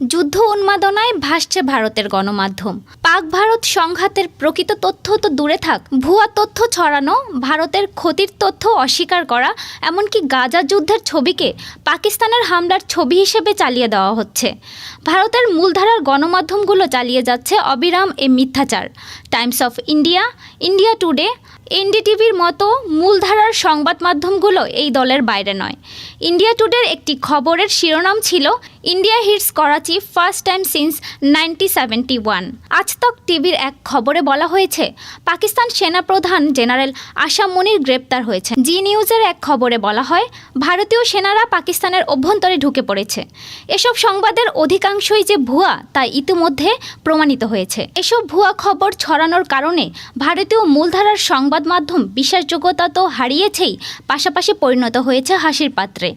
যুদ্ধ উন্মাদনায় ভাসছে ভারতের গণমাধ্যম। পাক ভারত সংঘাতের প্রকৃত তথ্য তো দূরে থাক। ভুয়া তথ্য ছড়ানো, ভারতের ক্ষতির তথ্য অস্বীকার করা, এমনকি গাজা যুদ্ধের ছবিকে পাকিস্তানের হামলার ছবি হিসেবে চালিয়ে দেওয়া হচ্ছে। ভারতের মূলধারার গণমাধ্যমগুলো চালিয়ে যাচ্ছে অবিরাম এ মিথ্যাচার। Times of India India Today এনডিটিভির মতো মূলধারার সংবাদ মাধ্যমগুলো এই দলের বাইরে নয়। ইন্ডিয়া টুডের একটি খবরের শিরোনাম ছিল India hits Karachi first time since ninety seventy one. Aajtak টিভির এক খবরে বলা হয়েছে, পাকিস্তান সেনাপ্রধান জেনারেল আশাম মুনির গ্রেপ্তার হয়েছে। জি নিউজের এক খবরে বলা হয়, ভারতীয় সেনারা পাকিস্তানের অভ্যন্তরে ঢুকে পড়েছে। এসব সংবাদের অধিকাংশই যে ভুয়া, তা ইতিমধ্যে প্রমাণিত হয়েছে। এসব ভুয়া খবর ছড়ানোর কারণে ভারতীয় মূলধারার সংবাদ মাধ্যম বিশ্বাসযোগ্যতা তো হারিয়েছেই, পাশাপাশি পরিণত হয়েছে হাসির পাত্রে।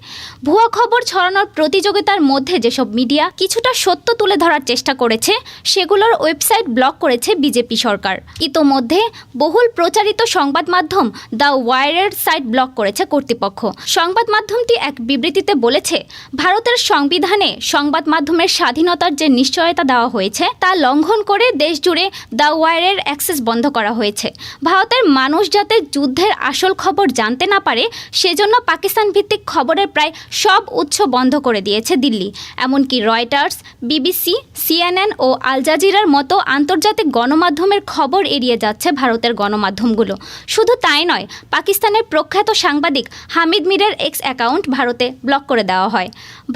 ভুয়া খবর ছড়ানোর প্রতিযোগিতার মধ্যে যেসব মিডিয়া কিছুটা সত্য তুলে ধরার চেষ্টা করেছে, সেগুলোর ওয়েবসাইট ব্লক করেছে বিজেপি সরকার। ইতোমধ্যে বহুল প্রচারিত সংবাদ মাধ্যম দ্য ওয়ারের সাইট ব্লক করেছে কর্তৃপক্ষ। সংবাদ মাধ্যমটি এক বিবৃতিতে বলেছে, ভারতের সংবিধানে সংবাদ মাধ্যমের স্বাধীনতার যে নিশ্চয়তা দেওয়া হয়েছে, তা লঙ্ঘন করে দেশ জুড়ে দ্য ওয়ারের অ্যাক্সেস বন্ধ করা হয়েছে। ভারতের মানুষ যাতে যুদ্ধের আসল খবর জানতে না পারে, সেজন্য পাকিস্তান ভিত্তিক খবরের প্রায় সব উৎস বন্ধ করে দিয়েছে দিল্লি। এমনকি রয়টার্স, বিবিসি সিএনএন ও আল জাজিরার মতো আন্তর্জাতিক গণমাধ্যমের খবর এড়িয়ে যাচ্ছে ভারতের গণমাধ্যমগুলো। শুধু তাই নয়, পাকিস্তানের প্রখ্যাত সাংবাদিক হামিদ মিরের এক্স অ্যাকাউন্ট ভারতে ব্লক করে দেওয়া হয়।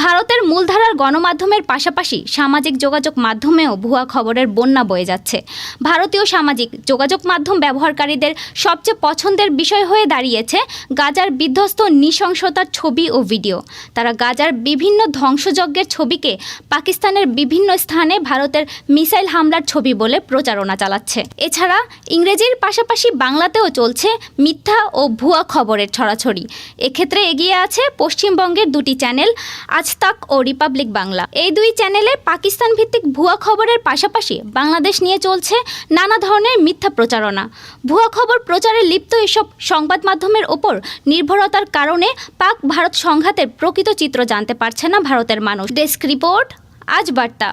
ভারতের মূলধারার গণমাধ্যমের পাশাপাশি সামাজিক যোগাযোগ মাধ্যমেও ভুয়া খবরের বন্যা বয়ে যাচ্ছে। ভারতীয় সামাজিক যোগাযোগ মাধ্যম ব্যবহারকারীদের সবচেয়ে পছন্দের বিষয় হয়ে দাঁড়িয়েছে গাজার বিধ্বস্ত নৃশংসতার ছবি ও ভিডিও। তারা গাজার বিভিন্ন ধ্বংসযজ্ঞের ছবিকে পাকিস্তানের বিভিন্ন স্থানে ভারতের মিসাইল হামলার ছবি বলে প্রচারণা চালাচ্ছে। এছাড়া ইংরেজির পাশাপাশি বাংলাতেও চলছে মিথ্যা ও ভুয়া খবরের ছড়াছড়ি। এক্ষেত্রে এগিয়ে আছে পশ্চিমবঙ্গের দুটি চ্যানেল আজ তাক ও রিপাবলিক বাংলা। এই দুই চ্যানেলে পাকিস্তান ভিত্তিক ভুয়া খবরের পাশাপাশি বাংলাদেশ নিয়ে চলছে নানা ধরনের মিথ্যা প্রচারণা। ভুয়া খবর প্রচারে লিপ্ত এসব সংবাদ মাধ্যমের ওপর নির্ভরতার কারণে পাক ভারত সংঘাতের প্রকৃত চিত্র জানতে পারছে না ভারতের মানুষ। ডেস্ক রিপোর্ট, আজ বার্তা।